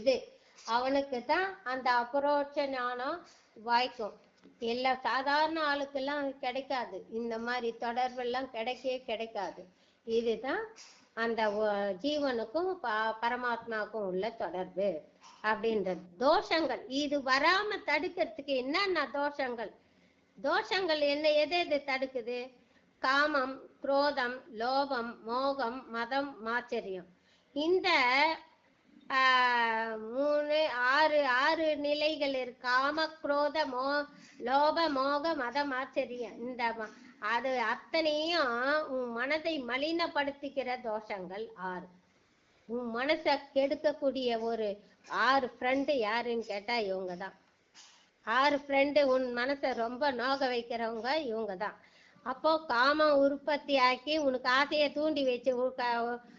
இது. அவனுக்கு தான் அந்த அபரோட்ச ஞானம் வாய்க்கும். எல்லா சாதாரண ஆளுக்கெல்லாம் கிடைக்காது. இந்த மாதிரி தொடர்பெல்லாம் கிடைக்கவே கிடைக்காது. இதுதான் அந்த ஜீவனுக்கும் ப- பரமாத்மாவுக்கும் உள்ள தொடர்பு அப்படின்றது. தோஷங்கள். இது வராம தடுக்கிறதுக்கு என்னென்ன தோஷங்கள்? தோஷங்கள் என்ன எது எது தடுக்குது? காமம் குரோதம் லோபம் மோகம் மதம் மாச்சரியம். இந்த மூணு ஆறு ஆறு நிலைகள் இருக்கு காம குரோத மோ லோப மோக மதம் ஆச்சரியம் இந்த அது அத்தனையும் உன் மனதை மலினப்படுத்திக்கிற தோஷங்கள் ஆறு. உன் மனசை கெடுக்கக்கூடிய ஒரு ஆறு ஃப்ரெண்டு யாருன்னு கேட்டா இவங்க தான் ஆறு ஃப்ரெண்டு உன் மனசை ரொம்ப நோக வைக்கிறவங்க இவங்க தான் அப்போ காமம் உற்பத்தி ஆக்கி உனக்கு ஆசையை தூண்டி வச்சு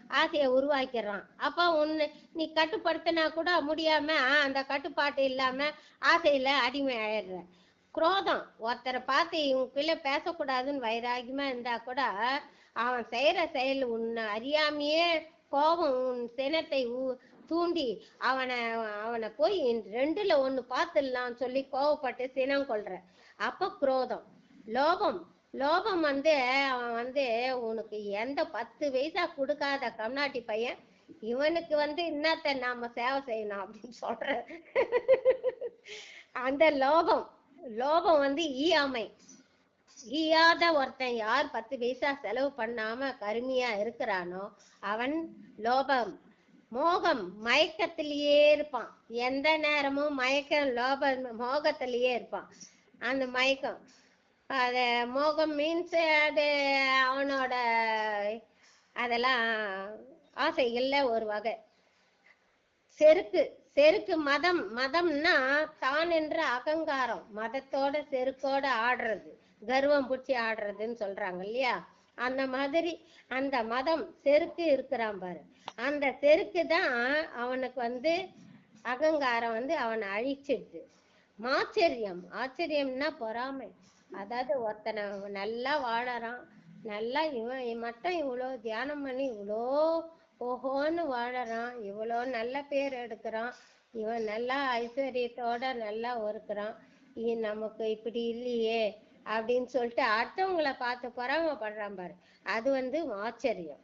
ஆசையை உருவாக்கிடுறான். அப்போ உன்னை நீ கட்டுப்படுத்தினா கூட முடியாம அந்த கட்டுப்பாட்டு இல்லாம ஆசையில அடிமை ஆயிடுற. குரோதம். ஒருத்தரை பார்த்து இவங்கக்குள்ள பேசக்கூடாதுன்னு வைராகியமா இருந்தா கூட அவன் செய்யற செயல் உன்னை அறியாமையே கோபம் உன் சினத்தை தூண்டி அவனை அவனை போய் ரெண்டுல ஒன்னு பார்த்துடலாம் சொல்லி கோவப்பட்டு சினம் கொள்ற. அப்ப குரோதம். லோபம். லோபம் வந்து அவன் வந்து உனக்கு எந்த பத்து வயசா கொடுக்காத கம்நாட்டி பையன் இவனுக்கு வந்து இன்னத்த நாம சேவை செய்யணும் அப்படின்னு சொல்ற. அந்த லோபம் லோபம் வந்து ஈயாமை ஈயாத ஒருத்தன் யார் பத்து பைசா செலவு பண்ணாம கருமையா இருக்கிறானோ அவன் லோபம். மோகம் மயக்கத்திலேயே இருப்பான். எந்த நேரமும் மயக்கம் லோபம் மோகத்திலேயே இருப்பான். அந்த மயக்கம். அது மோகம் மீன்ஸ் அது அவனோட அதெல்லாம் ஆசைகள்ல ஒரு வகை. செருக்கு செருக்கு மதம் மதம்னா தான் என்ற அகங்காரம். மதத்தோட செருக்கோட ஆடுறது கர்வம் பிடிச்சி ஆடுறதுன்னு சொல்றாங்க இல்லையா? அந்த மாதிரி அந்த மதம் செருக்கு இருக்கிறான் பாரு. அந்த செருக்கு தான் அவனுக்கு வந்து அகங்காரம் வந்து அவனை அழிச்சிடுது. மாச்சரியம். ஆச்சரியம்னா பொறாமை. அதாவது ஒருத்தனை நல்லா வாழறான். நல்லா இவன் மட்டும் இவ்வளோ தியானம் பண்ணி இவ்வளோ ஓஹோன்னு வாழறான். இவ்வளோ நல்ல பேர் எடுக்கிறான். இவன் நல்லா ஐஸ்வர்யத்தோட நல்லா ஒருக்குறான். இ- நமக்கு இப்படி இல்லையே அப்படின்னு சொல்லிட்டு அடுத்தவங்களை பார்த்து பொறாமைப்படுறான் பாரு. அது வந்து மாச்சரியம்.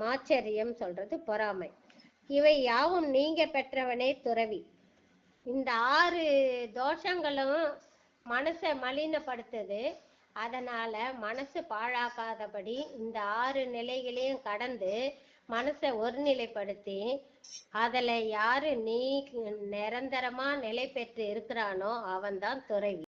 மாச்சரியம் சொல்றது பொறாமை. இவை யாவும் நீங்க பெற்றவனே துறவி. இந்த ஆறு தோஷங்களும் மனசை மலினப்படுத்துது அதனால மனசு பாழாக்காதபடி இந்த ஆறு நிலைகளையும் கடந்து மனசை ஒருநிலைப்படுத்தி அதுல யாரு நீ நிரந்தரமா நிலை பெற்று இருக்கிறானோ அவன்தான் துறவி